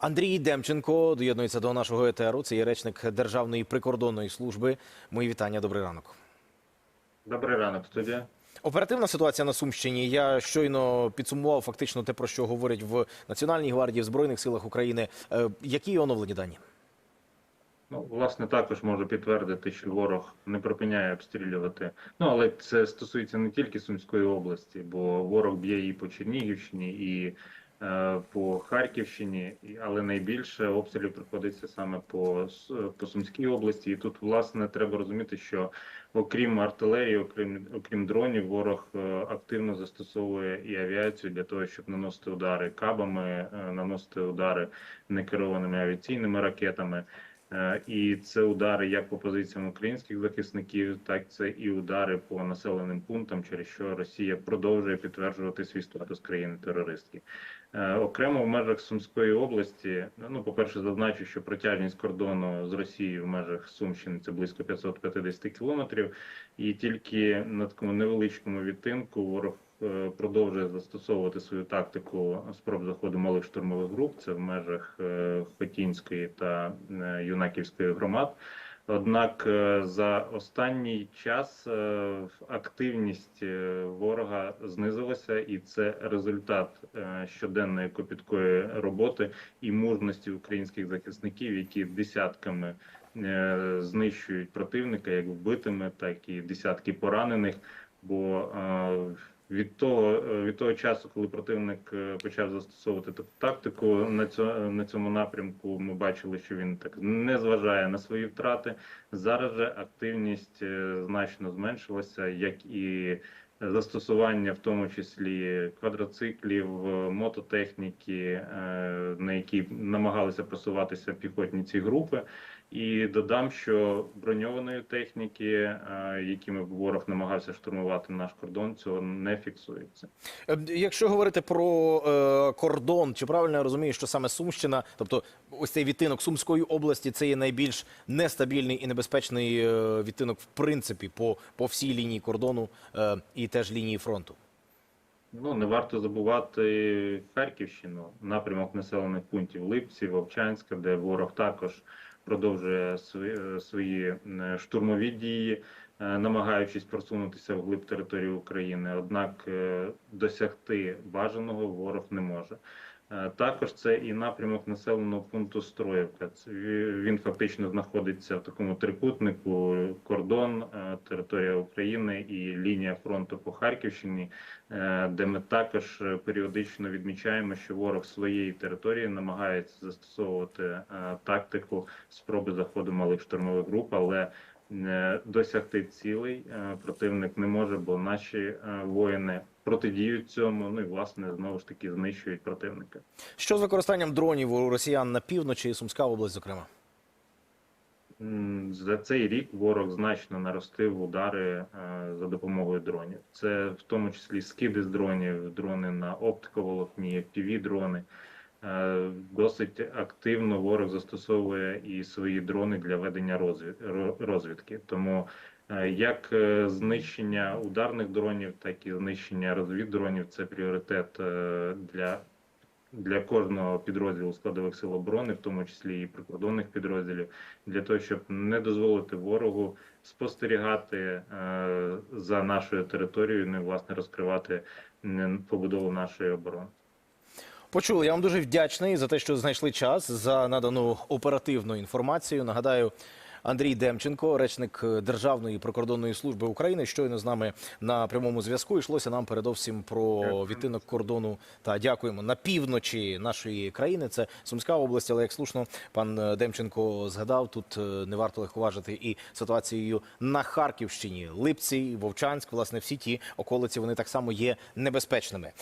Андрій Демченко доєднується до нашого етеру. Це є речник Державної прикордонної служби. Мої вітання. Добрий ранок. Добрий ранок, студія. Оперативна ситуація на Сумщині. Я щойно підсумував фактично те, про що говорять в Національній гвардії в Збройних силах України. Е, Які оновлені дані? Ну, власне, також можу підтвердити, що ворог не припиняє обстрілювати. Ну, але це стосується не тільки Сумської області, бо ворог б'є і по Чернігівщині, і по Харківщині, але найбільше обстрілів приходиться саме по, по Сумській області. І тут, власне, треба розуміти, що окрім артилерії, окрім окрім дронів, ворог е, активно застосовує і авіацію для того, щоб наносити удари кабами, е, наносити удари некерованими авіаційними ракетами. Е, І це удари як по позиціям українських захисників, так це і удари по населеним пунктам, через що Росія продовжує підтверджувати свій статус країни-терористки. Е, Окремо в межах Сумської області, ну по перше, зазначу, що протяжність кордону з Росією в межах Сумщини це близько 550 кілометрів, і тільки на такому невеличкому відтинку ворог е, продовжує застосовувати свою тактику спроб заходу малих штурмових груп. Це в межах е, Хотінської та е, Юнаківської громад. Однак е, за останній час е, активність е, ворога знизилася, і це результат щоденної копіткої роботи і мужності українських захисників, які десятками знищують противника, як вбитими, так і десятки поранених. Бо від того е, від того часу, коли противник е, почав застосовувати таку тактику на цьому на цьому напрямку, ми бачили, що він так не зважає на свої втрати. Зараз же активність е, значно зменшилася, як і застосування, в тому числі квадроциклів, е, мототехніки, е, на які намагалися просуватися піхотні ці групи. І додам, що броньованої техніки, е, якими ворог намагався штурмувати наш кордон, цього не фіксується. Якщо говорити про кордон, чи правильно я розумію, що саме Сумщина, тобто ось цей відтинок Сумської області, це є найбільш нестабільний і небезпечний відтинок, в принципі, по, по всій лінії кордону і теж лінії фронту. Ну не варто забувати Харківщину, напрямок населених пунктів Липці, Вовчанська, де ворог також продовжує свої, свої штурмові дії, е, намагаючись просунутися вглиб території України. Однак е, досягти бажаного ворог не може. Е, Також це і напрямок населеного пункту Строївка. Він фактично знаходиться в такому трикутнику: кордон, е, територія України і лінія фронту по Харківщині, е, де ми також періодично відмічаємо, що ворог своєї території намагається застосовувати тактику спроби заходу малих штурмових груп, але досягти цілей е, противник не може, бо наші е, воїни протидіють цьому. Ну і власне знову ж таки знищують противника. Що з використанням дронів у росіян на півночі і Сумська область, зокрема? За цей рік ворог значно наростив удари е, за допомогою дронів. Це в тому числі скиди з дронів, дрони на оптиковолокні, fpv дрони. Е, Досить активно ворог застосовує і свої дрони для ведення розвід- розвідки. Тому е, як е, знищення ударних дронів, так і знищення розвіддронів це пріоритет для для кожного підрозділу складових сил оборони, в тому числі і прикордонних підрозділів, для того, щоб не дозволити ворогу спостерігати за нашою територією, ну і власне розкривати побудову нашої оборони. Почули. Я вам дуже вдячний за те, що знайшли час за надану оперативну інформацію. Нагадаю, Андрій Демченко, речник Державної прикордонної служби України, щойно з нами на прямому зв'язку. Йшлося нам передовсім про відтинок кордону. Та дякуємо на півночі нашої країни. Це Сумська область, але як слушно пан Демченко згадав, тут е, не варто легковажити і ситуацією на Харківщині, Липці, Вовчанськ. Власне, всі ті околиці вони так само є небезпечними.